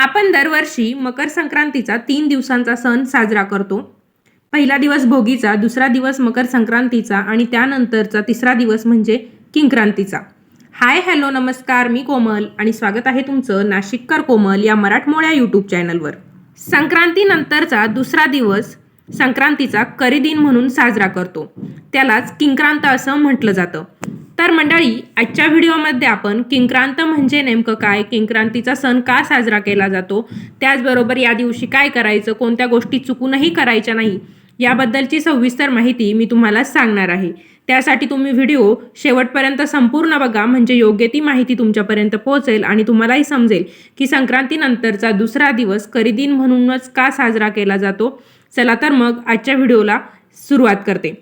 आपण दरवर्षी मकर संक्रांतीचा तीन दिवसांचा सण साजरा करतो. पहिला दिवस भोगीचा दुसरा दिवस मकर संक्रांतीचा आणि त्यानंतरचा तिसरा दिवस म्हणजे किंक्रांतीचा. हाय हॅलो नमस्कार मी कोमल आणि स्वागत आहे तुमचं नाशिककर कोमल या मराठमोळ्या यूट्यूब चॅनलवर. संक्रांतीनंतरचा दुसरा दिवस संक्रांतीचा करीदिन म्हणून साजरा करतो. त्यालाच किंक्रांत असं म्हटलं जातं. तर मंडळी आजच्या व्हिडिओमध्ये आपण किंक्रांत म्हणजे नेमकं काय किंक्रांतीचा सण का साजरा केला जातो त्याचबरोबर या दिवशी काय करायचं कोणत्या गोष्टी चुकूनही करायच्या नाही याबद्दलची सविस्तर माहिती मी तुम्हाला सांगणार आहे. त्यासाठी तुम्ही व्हिडिओ शेवटपर्यंत संपूर्ण बघा म्हणजे योग्य ती माहिती तुमच्यापर्यंत पोहोचेल आणि तुम्हालाही समजेल की संक्रांतीनंतरचा दुसरा दिवस करीदिन म्हणूनच का साजरा केला जातो. चला तर मग आजच्या व्हिडिओला सुरुवात करते.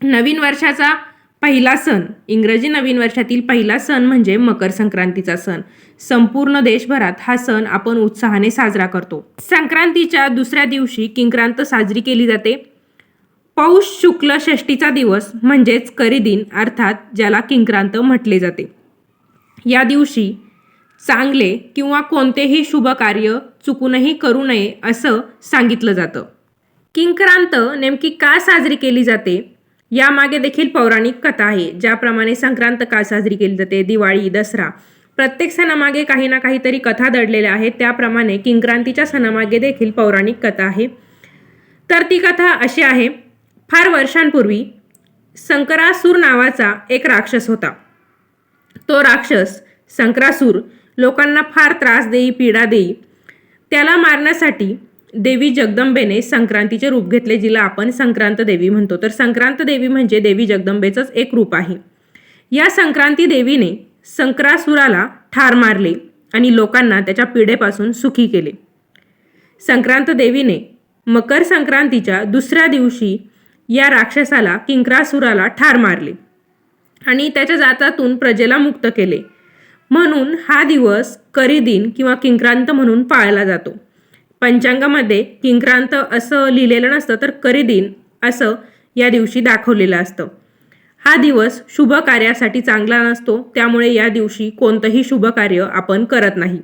नवीन वर्षाचा पहिला सण. इंग्रजी नवीन वर्षातील पहिला सण म्हणजे मकर संक्रांतीचा सण. संपूर्ण देशभरात हा सण आपण उत्साहाने साजरा करतो. संक्रांतीच्या दुसऱ्या दिवशी किंक्रांत साजरी केली जाते. पौष शुक्ल षष्टीचा दिवस म्हणजेच करीदिन अर्थात ज्याला किंक्रांत म्हटले जाते. या दिवशी चांगले किंवा कोणतेही शुभ कार्य चुकूनही करू नये असं सांगितलं जातं. किंक्रांत नेमकी का साजरी केली जाते? यामागे देखील पौराणिक कथा आहे ज्याप्रमाणे संक्रांत का साजरी केली जाते दिवाळी दसरा. प्रत्येक सणामागे काही ना काहीतरी कथा दडलेल्या आहेत त्याप्रमाणे किंक्रांतीच्या सणामागे देखील पौराणिक कथा आहे. तर ती कथा अशी आहे फार वर्षांपूर्वी संकरासूर नावाचा एक राक्षस होता. तो राक्षस संक्रासूर लोकांना फार त्रास देई पीडा देई त्याला मारण्यासाठी देवी जगदंबेने संक्रांतीचे रूप घेतले जिला आपण संक्रांत देवी म्हणतो. तर संक्रांत देवी म्हणजे देवी जगदंबेचंच एक रूप आहे. या संक्रांती देवीने संक्रासुराला ठार मारले आणि लोकांना त्याच्या पिढेपासून सुखी केले. संक्रांत देवीने मकर संक्रांतीच्या दुसऱ्या दिवशी या राक्षसाला किंक्रासुराला ठार मारले आणि त्याच्या जातातून प्रजेला मुक्त केले. म्हणून हा दिवस करीदिन किंवा किंक्रांत म्हणून पाळला जातो. पंचांगामध्ये किंक्रांत असं लिहिलेलं नसतं तर करीदिन असं या दिवशी दाखवलेलं असतं. हा दिवस शुभ कार्यासाठी चांगला नसतो त्यामुळे या दिवशी कोणतंही शुभ कार्य आपण करत नाही.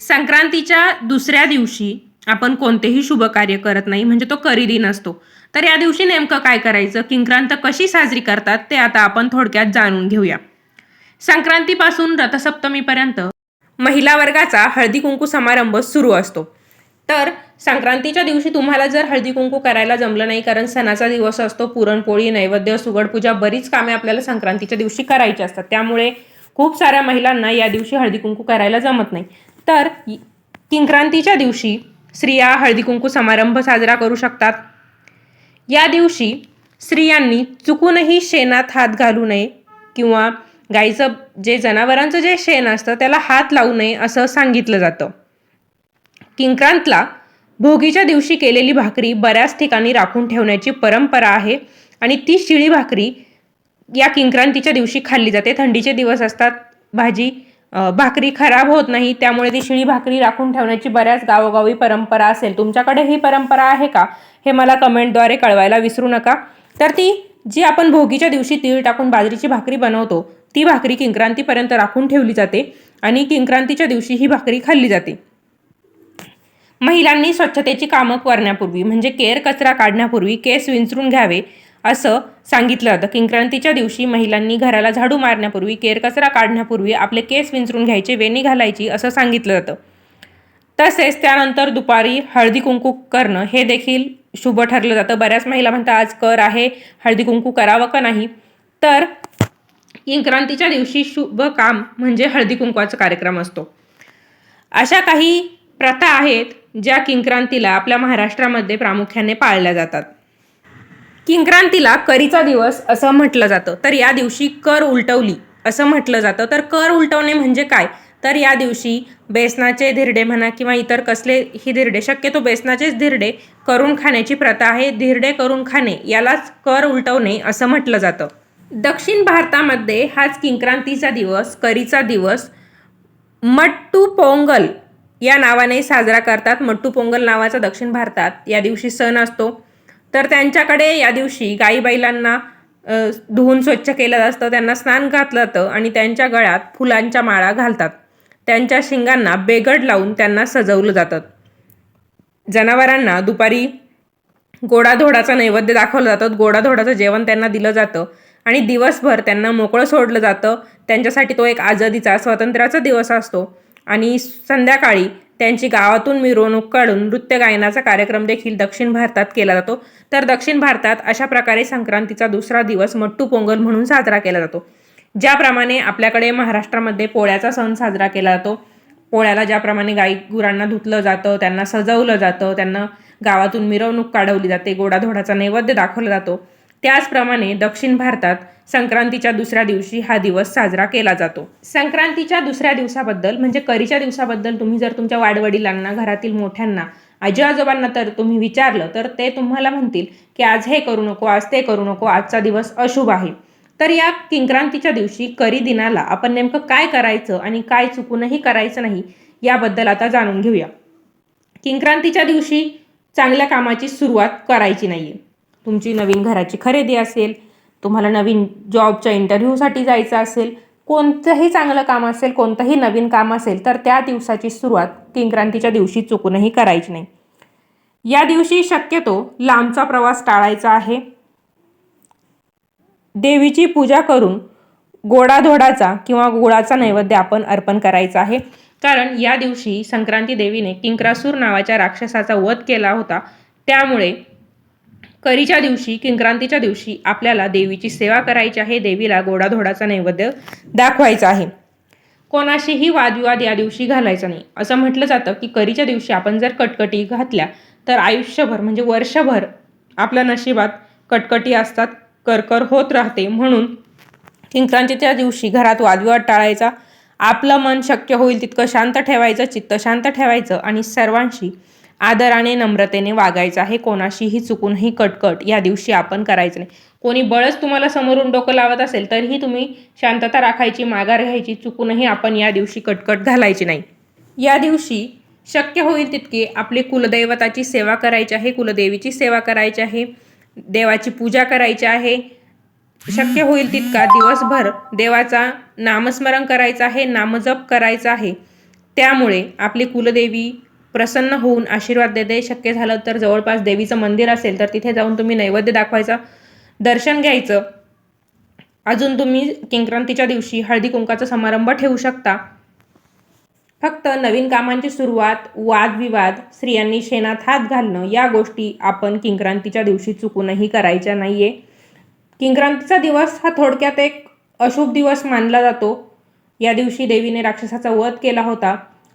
संक्रांतीच्या दुसऱ्या दिवशी आपण कोणतेही शुभ कार्य करत नाही म्हणजे तो करीदिन असतो. तर या दिवशी नेमकं काय करायचं? किंक्रांत कशी साजरी करतात? ते आता आपण थोडक्यात जाणून घेऊया. संक्रांतीपासून रथसप्तमीपर्यंत महिला वर्गाचा हळदी कुंकू समारंभ सुरू असतो. तर संक्रांतीच्या दिवशी तुम्हाला जर हळदी कुंकू करायला जमलं नाही कारण सणाचा दिवस असतो पुरणपोळी नैवेद्य सुगड पूजा बरीच कामे आपल्याला संक्रांतीच्या दिवशी करायची असतात. त्यामुळे खूप साऱ्या महिलांना या दिवशी हळदी कुंकू करायला जमत नाही. तर संक्रांतीच्या किंक्रांतीच्या दिवशी स्त्रिया हळदी कुंकू समारंभ साजरा करू शकतात. या दिवशी स्त्रियांनी चुकूनही शेणात हात घालू नये किंवा गाईचं जे जनावरांचं जे शेण असतं त्याला हात लावू नये असं सांगितलं जातं. किंक्रांतला भोगीच्या दिवशी केलेली भाकरी बऱ्याच ठिकाणी राखून ठेवण्याची परंपरा आहे आणि ती शिळी भाकरी या किंक्रांतीच्या दिवशी खाल्ली जाते. थंडीचे दिवस असतात भाजी भाकरी खराब होत नाही त्यामुळे ती शिळी भाकरी राखून ठेवण्याची बऱ्याच गावोगावी परंपरा असेल. तुमच्याकडे ही परंपरा आहे का? हे मला कमेंटद्वारे कळवायला विसरू नका. तर ती जी आपण भोगीच्या दिवशी तीळ टाकून बाजरीची भाकरी बनवतो ती भाकरी किंक्रांतीपर्यंत राखून ठेवली जाते आणि किंक्रांतीच्या दिवशी ही भाकरी खाल्ली जाते. महिलांनी स्वच्छतेची कामं करण्यापूर्वी म्हणजे केर कचरा काढण्यापूर्वी केस विंचरून घ्यावे असं सांगितलं. जातं किंक्रांतीच्या दिवशी महिलांनी घराला झाडू मारण्यापूर्वी केर कचरा काढण्यापूर्वी आपले केस विंचरून घ्यायचे वेणी घालायची असं सांगितलं जातं. तसेच त्यानंतर दुपारी हळदी कुंकू करणं हे देखील शुभ ठरलं जातं. बऱ्याच महिला म्हणतात आज कर आहे हळदी कुंकू करावं का नाही? तर किंक्रांतीच्या दिवशी शुभ काम म्हणजे हळदी कुंकवाचा कार्यक्रम असतो. अशा काही प्रथा आहेत ज्या किंक्रांतीला आपल्या महाराष्ट्रामध्ये प्रामुख्याने पाळल्या जातात. किंक्रांतीला करीचा दिवस असं म्हटलं जातं. तर या दिवशी कर उलटवली असं म्हटलं जातं. तर कर उलटवणे म्हणजे काय? तर या दिवशी बेसनाचे धिरडे म्हणा किंवा इतर कसलेही धिरडे शक्यतो बेसनाचेच धिरडे करून खाण्याची प्रथा आहे. धिरडे करून खाणे यालाच कर उलटवणे असं म्हटलं जातं. दक्षिण भारतामध्ये हाच किंक्रांतीचा दिवस करीचा दिवस. मट्टू पोंगल या नावाने साजरा करतात. मट्टू पोंगल नावाचा दक्षिण भारतात या दिवशी सण असतो. तर त्यांच्याकडे या दिवशी गाई बैलांना धुवून स्वच्छ केलं असतं. त्यांना स्नान घातलं जातं आणि त्यांच्या गळ्यात फुलांच्या माळा घालतात. त्यांच्या शिंगांना बेगड लावून त्यांना सजवलं जातं. जनावरांना दुपारी गोडाधोडाचा नैवेद्य दाखवलं जातं. गोडाधोडाचं जेवण त्यांना दिलं जातं आणि दिवसभर त्यांना मोकळं सोडलं जातं. त्यांच्यासाठी तो एक आझादीचा स्वातंत्र्याचा दिवस असतो. आणि संध्याकाळी त्यांची गावातून मिरवणूक काढून नृत्य गायनाचा कार्यक्रम देखील दक्षिण भारतात केला जातो. तर दक्षिण भारतात अशा प्रकारे संक्रांतीचा दुसरा दिवस मट्टू पोंगल म्हणून साजरा केला जातो. ज्याप्रमाणे आपल्याकडे महाराष्ट्रामध्ये पोळ्याचा सण साजरा केला जातो पोळ्याला ज्याप्रमाणे गाई गुरांना धुतलं जातं त्यांना सजवलं जातं त्यांना गावातून मिरवणूक काढवली जाते गोडाधोडाचा नैवेद्य दाखवला जातो त्याचप्रमाणे दक्षिण भारतात संक्रांतीच्या दुसऱ्या दिवशी हा दिवस साजरा केला जातो. संक्रांतीच्या दुसऱ्या दिवसाबद्दल म्हणजे करीच्या दिवसाबद्दल तुम्ही जर तुमच्या वाडवडिलांना घरातील मोठ्यांना आजी आजोबांना तर तुम्ही विचारलं तर ते तुम्हाला म्हणतील की आज हे करू नको आज ते करू नको आजचा दिवस अशुभ आहे. तर या किंक्रांतीच्या दिवशी करी दिनाला आपण नेमकं काय करायचं आणि काय चुकूनही करायचं नाही याबद्दल आता जाणून घेऊया. किंक्रांतीच्या दिवशी चांगल्या कामाची सुरुवात करायची नाही आहे तुमची नवीन घराची खरेदी असेल तुम्हाला नवीन जॉबच्या इंटरव्ह्यूसाठी जायचं असेल कोणतंही चांगलं काम असेल कोणतंही नवीन काम असेल तर त्या दिवसाची सुरुवात किंक्रांतीच्या दिवशी चुकूनही करायची नाही. या दिवशी शक्यतो लांबचा प्रवास टाळायचा आहे. देवीची पूजा करून गोडाधोडाचा किंवा गुळाचा नैवेद्य आपण अर्पण करायचा आहे. कारण या दिवशी संक्रांती देवीने किंक्रासूर नावाच्या राक्षसाचा वध केला होता. त्यामुळे करीच्या दिवशी किंक्रांतीच्या दिवशी आपल्याला देवीची सेवा करायची आहे. देवीला गोडाधोडाचा नैवेद्य दाखवायचा आहे. कोणाशीही वादविवाद या दिवशी घालायचा नाही. असं म्हटलं जातं की करीच्या दिवशी आपण जर कटकटी घातल्या तर आयुष्यभर म्हणजे वर्षभर आपल्या नशिबात कटकटी असतात. करकर होत राहते. म्हणून किंक्रांतीच्या दिवशी घरात वादविवाद टाळायचा. आपलं मन शक्य होईल तितकं शांत ठेवायचं चित्त शांत ठेवायचं आणि सर्वांशी आदराने नम्रतेने वागायचं. आहे कोणाशीही चुकूनही कटकट या दिवशी आपण करायचं नाही. कोणी बळच तुम्हाला समोरून डोकं लावत असेल तरीही तुम्ही शांतता राखायची माघार घ्यायची चुकूनही आपण या दिवशी कटकट घालायची नाही. या दिवशी शक्य होईल तितके आपली कुलदैवताची सेवा करायची आहे कुलदेवीची सेवा करायची आहे. देवाची पूजा करायची आहे. शक्य होईल तितका दिवसभर देवाचा नामस्मरण करायचं आहे नामजप करायचा आहे. त्यामुळे आपली कुलदेवी प्रसन्न होऊन आशीर्वाद देते. शक्य झालं तर जवळपास देवीचं मंदिर असेल तर तिथे जाऊन तुम्ही नैवेद्य दाखवायचा दर्शन घ्यायचं. अजून तुम्ही किंक्रांतीच्या दिवशी हळदी कुंकाचा समारंभ ठेवू शकता. फक्त नवीन कामांची सुरुवात वादविवाद स्त्रियांनी शेणात हात घालणं या गोष्टी आपण किंक्रांतीच्या दिवशी चुकूनही करायच्या नाही आहे किंक्रांतीचा दिवस हा थोडक्यात एक अशुभ दिवस मानला जातो. या दिवशी देवीने राक्षसाचा वध केला होता.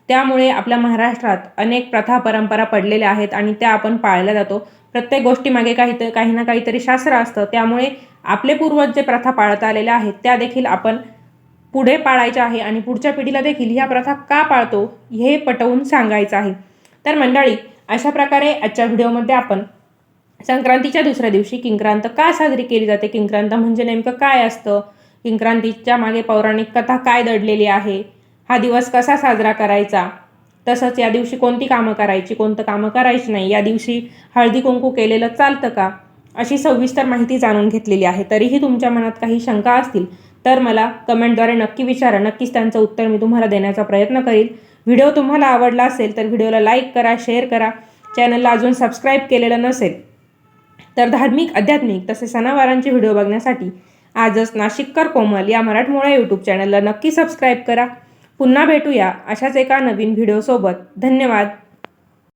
त्यामुळे आपल्या महाराष्ट्रात अनेक प्रथा परंपरा पडलेल्या आहेत आणि त्या आपण पाळल्या जातो. प्रत्येक गोष्टीमागे काही काही ना काहीतरी शास्त्र असतं. त्यामुळे आपले पूर्वज जे प्रथा पाळत आलेल्या आहेत त्या देखील आपण पुढे पाळायच्या आहे आणि पुढच्या पिढीला देखील ह्या प्रथा का पाळतो हे पटवून सांगायचं आहे. तर मंडळी अशा प्रकारे आजच्या व्हिडिओमध्ये आपण संक्रांतीच्या दुसऱ्या दिवशी किंक्रांत का साजरी केली जाते? किंक्रांत म्हणजे नेमकं काय असतं? किंक्रांतीच्या मागे पौराणिक कथा काय दडलेली आहे? हा दिवस कसा साजरा करायचा? तसंच या दिवशी कोणती कामं करायची? कोणतं कामं करायची नाही? या दिवशी हळदी कुंकू केलेलं चालतं का? अशी सविस्तर माहिती जाणून घेतलेली आहे. तरीही तुमच्या मनात काही शंका असतील तर मला कमेंटद्वारे नक्की विचारा. नक्कीच त्यांचं उत्तर मी तुम्हाला देण्याचा प्रयत्न करील. व्हिडिओ तुम्हाला आवडला असेल तर व्हिडिओला लाईक करा शेअर करा. चॅनलला अजून सबस्क्राईब केलेलं नसेल तर धार्मिक आध्यात्मिक तसे सणावारांचे व्हिडिओ बघण्यासाठी आजच नाशिककर कोमल या मराठमोळ्या यूट्यूब चॅनलला नक्की सबस्क्राईब करा. पुन्हा भेटूया अशाच एका नवीन व्हिडिओसोबत. धन्यवाद.